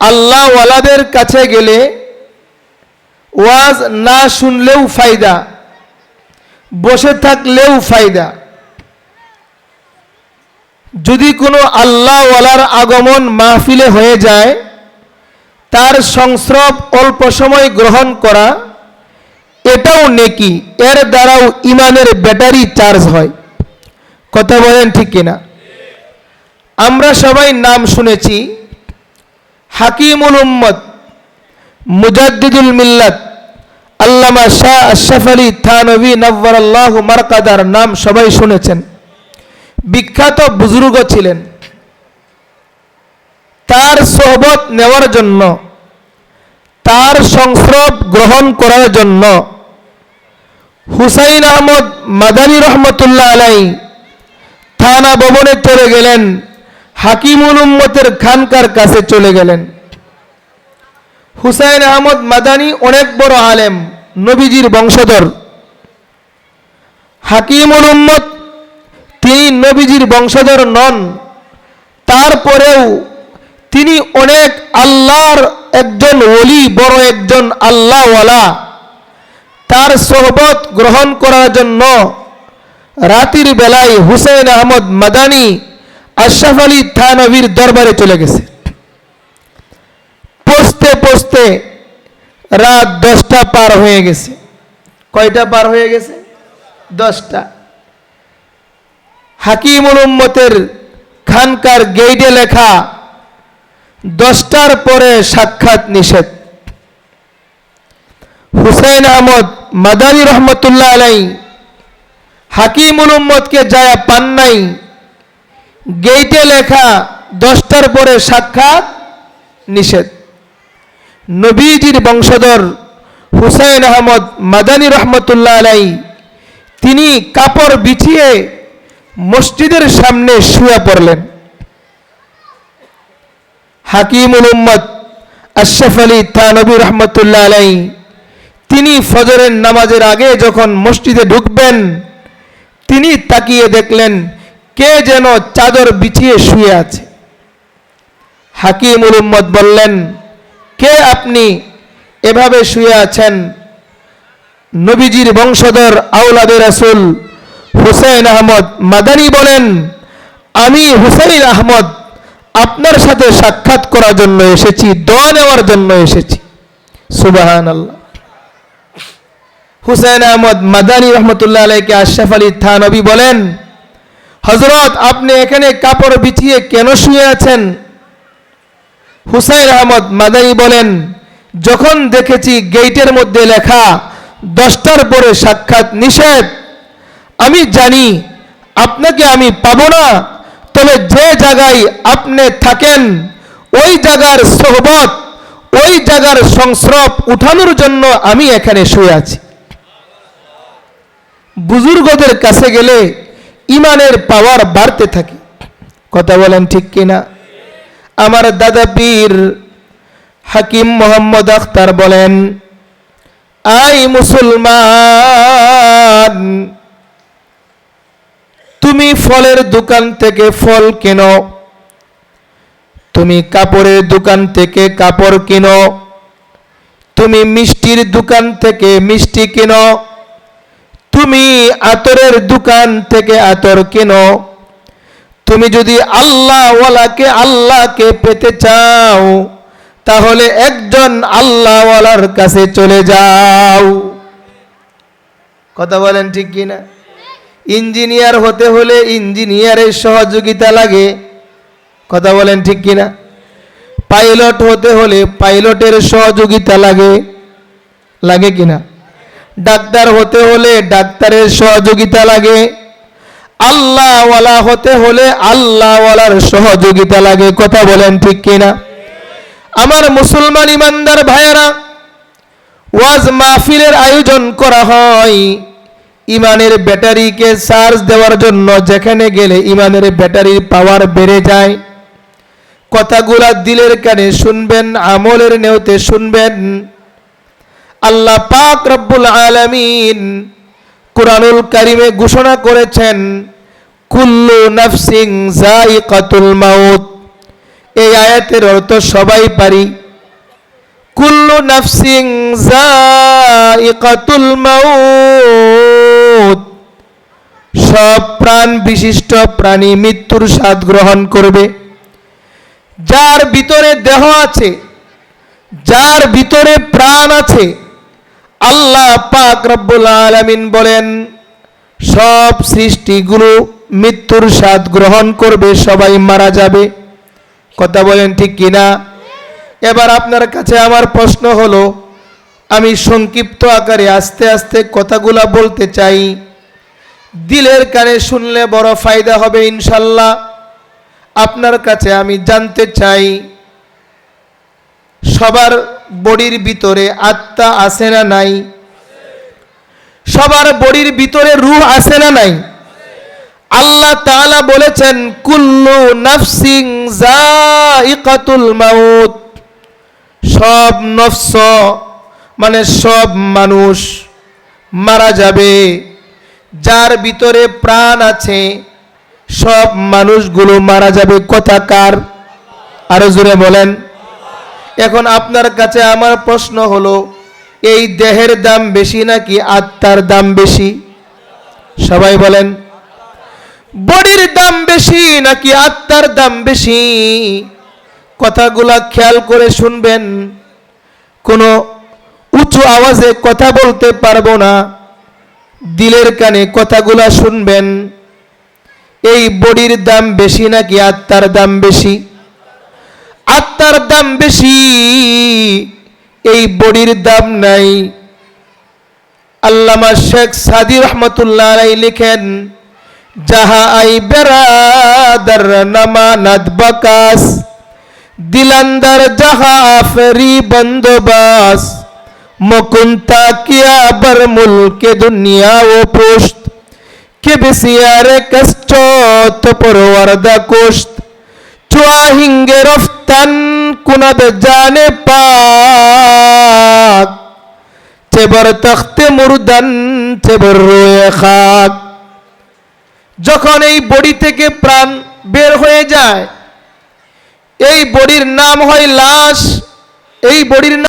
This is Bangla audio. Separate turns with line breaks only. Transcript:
আল্লাহওয়ালাদের কাছে গেলে ওয়াজ না শুনলেও ফায়দা, বসে থাকলেও ফায়দা। যদি কোনো আল্লাহওয়ালার আগমন মাহফিলে হয়ে যায়, তার সংস্রব অল্প সময় গ্রহণ করা, এটাও নেকি, এর দ্বারাও ইমানের ব্যাটারি চার্জ হয়। কথা বলেন ঠিক কিনা? আমরা সবাই নাম শুনেছি হাকিমুল উম্মত, মুজাদ্দিদুল মিল্লাত, আল্লামা শাহ আশরাফ আলী থানবী নব্বর আল্লাহ মারকাদার নাম সবাই শুনেছেন। বিখ্যাত বুজুর্গ ছিলেন। তার সোহবত নেওয়ার জন্য, তার সংস্রব গ্রহণ করার জন্য হুসাইন আহমদ মাদানী রহমতুল্লাহ আলাই থানা ভবনে চলে গেলেন। হাকিমুল উম্মতের খানকার কাছে চলে গেলেন। হুসাইন আহমদ মাদানী অনেক বড় আলেম, নবীজির বংশধর। হাকিমুল উম্মত তিনি নবীজির বংশধর নন, তারপরেও তিনি অনেক আল্লাহর একজন ওলি, বড় একজন আল্লাহওয়ালা। তার সোহবত গ্রহণ করার জন্য রাতের বেলায় হুসেন আহমদ মাদানি আশরাফ আলী থানবীর দরবারে চলে গেছে। পৌঁছতে পৌঁছতে রাত দশটা পার হয়ে গেছে। কয়টা পার হয়ে গেছে? দশটা। হাকিমুল উম্মতের খানকার গেইটে লেখা, দশটার পরে সাক্ষাৎ নিষেধ। হুসেন আহমদ মাদানী রহমতুল্লাহ আলাই হাকিমুল উম্মদকে যায় পান নাই। গেইটে লেখা দশটার পরে সাক্ষাৎ নিষেধ। নবীজির বংশধর হুসাইন আহমদ মাদানী রহমতুল্লাহ আলাই, তিনি কাপড় বিছিয়ে মসজিদের সামনে শুয়ে পড়লেন। হাকিমুল উম্মদ আশরাফ আলী থানবী রহমতুল্লাহ আলাই, তিনি ফজরের নামাজের আগে যখন মসজিদে ঢুকবেন, তিনি তাকিয়ে দেখলেন কে যেন চাদর বিছিয়ে শুয়ে আছে? হাকিমুল উম্মদ বললেন, কে আপনি? এভাবে শুয়ে আছেন? নবীজির বংশধর আউলাদের রাসূল হুসেন আহমদ মাদানী বলেন, আমি হুসেন আহমদ, আপনার সাথে সাক্ষাৎ করার জন্য এসেছি, দোয়া নেওয়ার জন্য এসেছি। সুবাহান আল্লাহ হুসেন আহমদ মাদানী রহমতুল্লাহ আলাইকে আশরাফ আলী থানবী বলেন হজরত আপনি এখানে কাপড় বিছিয়ে কেন শুয়ে আছেন? হুসাইন আহমদ মাদানী বলেন, যখন দেখেছি গেইটের মধ্যে লেখা, দশটার পরে সাক্ষাৎ নিষেধ। আমি জানি, আপনাকে আমি পাব না, তবে যে জায়গায় আপনি থাকেন, ওই জায়গার সোহবত, ওই জায়গার সংস্রব উঠানোর জন্য আমি এখানে শুয়ে আছি। বুজুর্গদের কাছে গেলে ইমানের পাওয়ার বাড়তে থাকে। কথা বলেন ঠিক কিনা? আমার দাদা পীর হাকিম মোহাম্মদ আখতার বলেন, আই মুসলমান, তুমি ফলের দোকান থেকে ফল কেনো? তুমি কাপড়ের দোকান থেকে কাপড় কিনো? তুমি মিষ্টির দোকান থেকে মিষ্টি কিনো? তুমি আতরের দোকান থেকে আতর কেনো? তুমি যদি আল্লাহওয়ালাকে আল্লাহকে পেতে চাও, তাহলে একজন আল্লাহওয়ালার কাছে চলে যাও। কথা বলেন ঠিক কিনা ইঞ্জিনিয়ার হতে হলে ইঞ্জিনিয়ারের সহযোগিতা লাগে। কথা বলেন ঠিক কিনা পাইলট হতে হলে পাইলটের সহযোগিতা লাগে। লাগে কিনা ডাক্তার হতে হলে ডাক্তারের সহযোগিতা লাগে। আল্লাহওয়ালা হতে হলে আল্লাহওয়ালার সহযোগিতা লাগে। কথা বলেন ঠিক কিনা? আমার মুসলমান ইমানদার ভাইয়েরা, ওয়াজ মাহফিলের আয়োজন করা হয় ইমানের ব্যাটারিকে চার্জ দেওয়ার জন্য। যেখানে গেলে ইমানের ব্যাটারির পাওয়ার বেড়ে যায়। কথাগুলা দিলের কানে শুনবেন, আমলের নেওতে শুনবেন। আল্লাহ পাক রব্বুল আলামিন কুরআনুল কারিমে ঘোষণা করেছেন, কুল্লু নাফসিং জাইকাতুল মাউত। এই আয়াতের অর্থ সবাই পারি। কুল্লু নাফসিং জাইকাতুল মাউত। সব প্রাণ বিশিষ্ট প্রাণী মৃত্যুর স্বাদ গ্রহণ করবে। যার ভিতরে দেহ আছে, যার ভিতরে প্রাণ আছে আল্লাহ পাক রব্বুল আলামিন বলেন, সব সৃষ্টিগুলো মৃত্যুর স্বাদ গ্রহণ করবে, সবাই মারা যাবে। কথা বলেন ঠিক কিনা? এবার আপনার কাছে আমার প্রশ্ন হলো, আমি সংক্ষিপ্ত আকারে আস্তে আস্তে কথাগুলা বলতে চাই। দিলের কানে শুনলে বড় ফায়দা হবে ইনশাল্লাহ। আপনার কাছে আমি জানতে চাই সবার বডির ভিতরে আত্মা আছে না নাই? সবার বডির ভিতরে রূহ আছে না নাই? আল্লাহ তাআলা বলেছেন, কুল্লু নাফসিং জাইকাতুল মাউত। সব নফস মানে সব মানুষ মারা যাবে। যার ভিতরে প্রাণ আছে, সব মানুষগুলো মারা যাবে। কথা কার? আরও জোরে বলেন। এখন আপনার কাছে আমার প্রশ্ন হলো, এই দেহের দাম বেশি নাকি আত্মার দাম বেশি? সবাই বলেন, বডির দাম বেশি নাকি আত্মার দাম বেশি? কথাগুলা খেয়াল করে শুনবেন, কোনো উঁচু আওয়াজে কথা বলতে পারব না। দিলের কানে কথাগুলা শুনবেন, এই বডির দাম বেশি নাকি আত্মার দাম বেশি? আত্মার দাম বেশি, এই বডির দাম নাই। আল্লামা শেখ সাদি রহমতুল্লাহ লিখেন, যাহা আই বেরাদার নামানাদ বাকাস, দিলান্দার যাহা আফরি বন্দোবাস, মকুন্তা কিয়া বর মুলকে দুনিয়া ও পোস্ট কে বেসিয়ারে কষ্ট তো পরওয়ারদা চুয়াহিঙ্গে রফতান কুনাদ জানে পাক। চেবর তখতে মুরদান চেবর রয়ে খাক। যখন এই বডি থেকে প্রাণ বের হয়ে যায়, এই বডির নাম হয় লাশ, এই বডির নাম